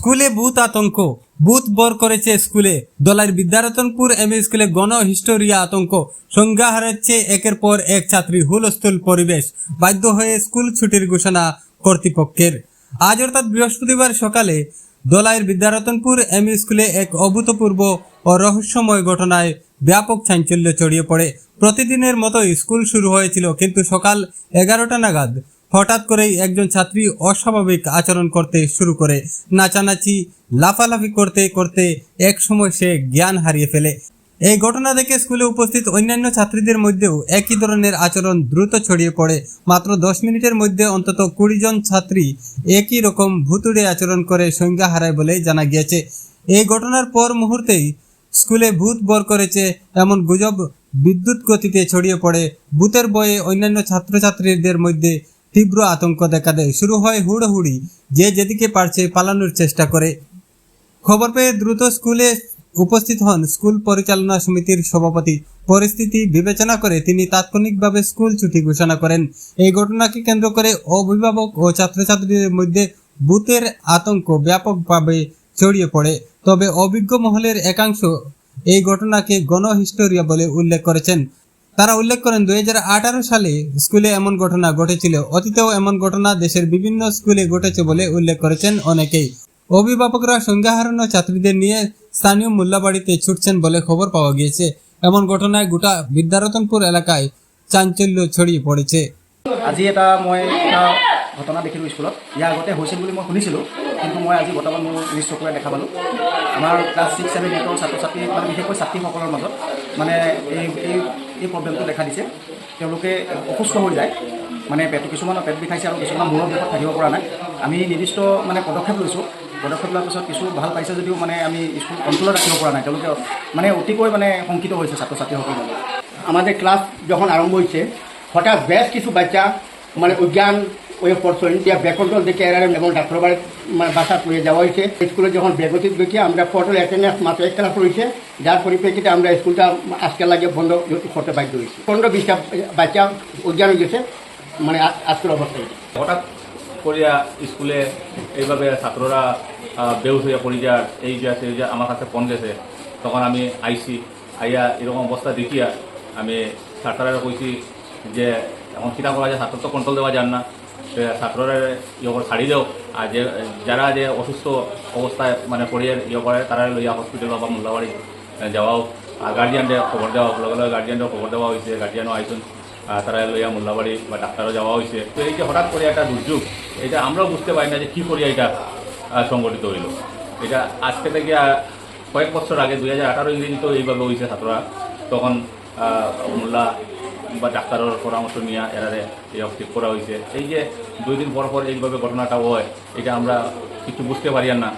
স্কুলে ভূত আতঙ্ক ভূত বর করেছে স্কুলে। দলাইর বিদ্যারতনপুর এম স্কুলে গণ হিস্টোরিয়া আতঙ্ক সংজ্ঞা হারাচ্ছে একের পর এক ছাত্রী হুলস্থুল পরিবেশ বাধ্য হয়ে স্কুল ছুটির ঘোষণা কর্তৃপক্ষের আজ অর্থাৎ বৃহস্পতিবার সকালে দলাইয়ের বিদ্যারতনপুর এম স্কুলে এক অভূতপূর্ব ও রহস্যময় ঘটনায় ব্যাপক চাঞ্চল্য ছড়িয়ে পড়ে প্রতিদিনের মতোই স্কুল শুরু হয়েছিল, কিন্তু সকাল এগারোটা নাগাদ হঠাৎ করেই একজন ছাত্রী অস্বাভাবিক আচরণ করতে শুরু করে। নাচানাচি, লাফালাফি করতে করতে এক সময় সে জ্ঞান হারিয়ে ফেলে। এই ঘটনা দেখে স্কুলে উপস্থিত অন্যান্য ছাত্রীদের মধ্যেও একই ধরনের আচরণ দ্রুত ছড়িয়ে পড়ে। মাত্র দশ মিনিটের মধ্যে অন্তত কুড়ি জন ছাত্রী একই রকম ভুতুড়ে আচরণ করে সংজ্ঞা হারায় বলে জানা গিয়েছে। এই ঘটনার পর মুহূর্তেই স্কুলে ভূত বর করেছে এমন গুজব বিদ্যুৎ গতিতে ছড়িয়ে পড়ে। ভূতের বয়ে অন্যান্য ছাত্রছাত্রীদের মধ্যে তীব্র আতঙ্ক দেখা দেয়। শুরু হয় হুড়োহুড়ি। যে যেদিকে পারছে পালানোর চেষ্টা করে। খবর পেয়ে দ্রুত স্কুলে উপস্থিত হন স্কুল পরিচালনা সমিতির সভাপতি। পরিস্থিতি বিবেচনা করে তিনি তাৎক্ষণিকভাবে স্কুল ছুটি ঘোষণা করেন। এই ঘটনাকে কেন্দ্র করে অভিভাবক ও ছাত্রছাত্রীদের মধ্যে বুথের আতঙ্ক ব্যাপকভাবে ছড়িয়ে পড়ে। তবে অভিজ্ঞ মহলের একাংশ এই ঘটনাকে গণহিস্টোরিয়া বলে উল্লেখ করেছেন। তারা উল্লেখ করেন, দুই সালে স্কুলে এমন ঘটনা ঘটেছিল। অতীতেও এমন ঘটনা দেশের বিভিন্ন স্কুলে ঘটেছে বলে উল্লেখ করেছেন অনেকেই। অভিভাবকরা সংজ্ঞা হারানো ছাত্রীদের নিয়ে স্থানীয় মোল্লাবাড়িতে ছুটছেন বলে খবর পাওয়া গিয়েছে। এমন ঘটনায় গোটা বিদ্যারতনপুর এলাকায় চাঞ্চল্য ছড়িয়ে পড়েছে। আজি এটা মই ঘটনা দেখিলোঁ স্কুলত। ইয়াৰ আগতে হৈছিল বুলি মই শুনিছিলোঁ, কিন্তু মই আজি বৰ্তমান মোৰ নিজ চকুৰে দেখা পালোঁ। আমাৰ ক্লাছ ছিক্স ছেভেন এইটৰ ছাত্ৰ ছাত্ৰী মানে বিশেষকৈ ছাত্ৰীসকলৰ মাজত মানে এই এই এই প্ৰব্লেমটো দেখা দিছে। তেওঁলোকে অসুস্থ হৈ যায়। মানে পেট কিছুমানৰ পেট বিষাইছে আৰু কিছুমানৰ মূৰৰ বিষত থাকিব পৰা নাই। আমি নিৰ্দিষ্ট মানে পদক্ষেপ লৈছোঁ। পদক্ষেপ লোৱাৰ পিছত কিছু ভালো পাইছে যদিও মানে আমি স্কুল কণ্ট্ৰলত রাখিব পৰা নাই। তেওঁলোকে মানে অতিকৈ মানে শংকিত হৈছে ছাত্ৰ ছাত্ৰীসকলৰ মাজত। আমাদের ক্লাস যখন আরম্ভ হয়েছে, হঠাৎ বেশ কিছু বাচ্চা মানে অজ্ঞান ওই পড়ছেন যে বেকন্ট্রোল দেখে এরা এবং ডাক্তার বাড়ি মানে বাসা করে যাওয়া হয়েছে। স্কুলে যখন বেগতিক দেখি আমরা পটল অ্যাটেন্ডেন্স মাত্র এক ক্লাস রয়েছে যার পরিপ্রেক্ষিতে আমরা স্কুলটা আজকে লাগে বন্ধ করতে বাধ্য হয়েছি। পনেরো বিশটা বাচ্চা অজ্ঞান হয়ে গেছে মানে আজ- আজকের অবস্থায়। হঠাৎ করিয়া স্কুলে এইভাবে ছাত্ররা বেহুশ হইয়া পড়ি যার এই যা সেই যা আমার কাছে ফোন গেছে, তখন আমি আইসি আইয়া এরকম অবস্থা দেখিয়া আমি ছাত্ররা কইছি যে, এখন কিনা করা যায় ছাত্র তো কন্ট্রোল দেওয়া যান না। ছাত্ররা ইয়ে করে ছাড়ি দেও। আর যে, যারা যে অসুস্থ অবস্থায় মানে পড়িয়ে ইয়ে করে তারা লইয়া হসপিটাল বা মোল্লাবাড়ি যাওয়াও আর গার্জিয়ানদের খবর দেওয়া লগে লগে গার্জিয়ানদের খবর দেওয়া হয়েছে গার্জিয়ানও আইসুন। তারা লইয়া মোল্লাবাড়ি বা ডাক্তারও যাওয়া হয়েছে তো এই যে হঠাৎ করে একটা দুর্যোগ, এটা আমরাও বুঝতে পারি না যে কী করিয়া এটা সংগঠিত হইল। এটা আজকে থেকে কয়েক বছর আগে দুই হাজার আঠারো ইংরেজি তো এইভাবে হয়েছে ছাত্ররা। তখন মোল্লা বা ডাক্তারের পরামর্শ নিয়ে এরারে এই ঠিক করা হয়েছে। এই যে দুই দিন পর পর এইভাবে ঘটনাটা হয়, এটা আমরা কিছু বুঝতে পারি না।